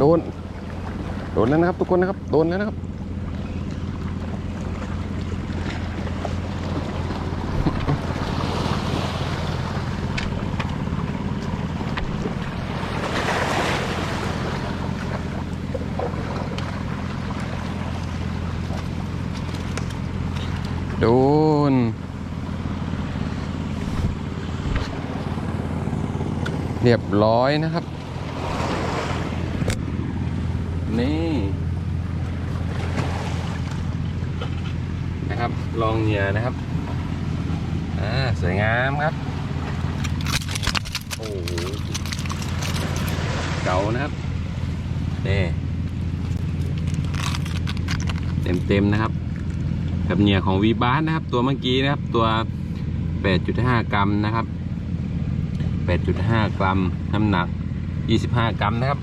โดน โดนแล้วนะครับ ทุกคนนะครับ โดนแล้วนะครับ โดนเรียบร้อยนะครับ นี่นะครับลองเหยื่อนะครับอ่าสวยงามครับโอ้โหเก่านะครับนี่เต็มเต็มนะครับกับเหยื่อของวีบาสนะครับ ตัวเมื่อกี้นะครับตัว 8.5 กรัมนะครับ 8.5 กรัมน้ำหนัก 25 กรัมนะครับ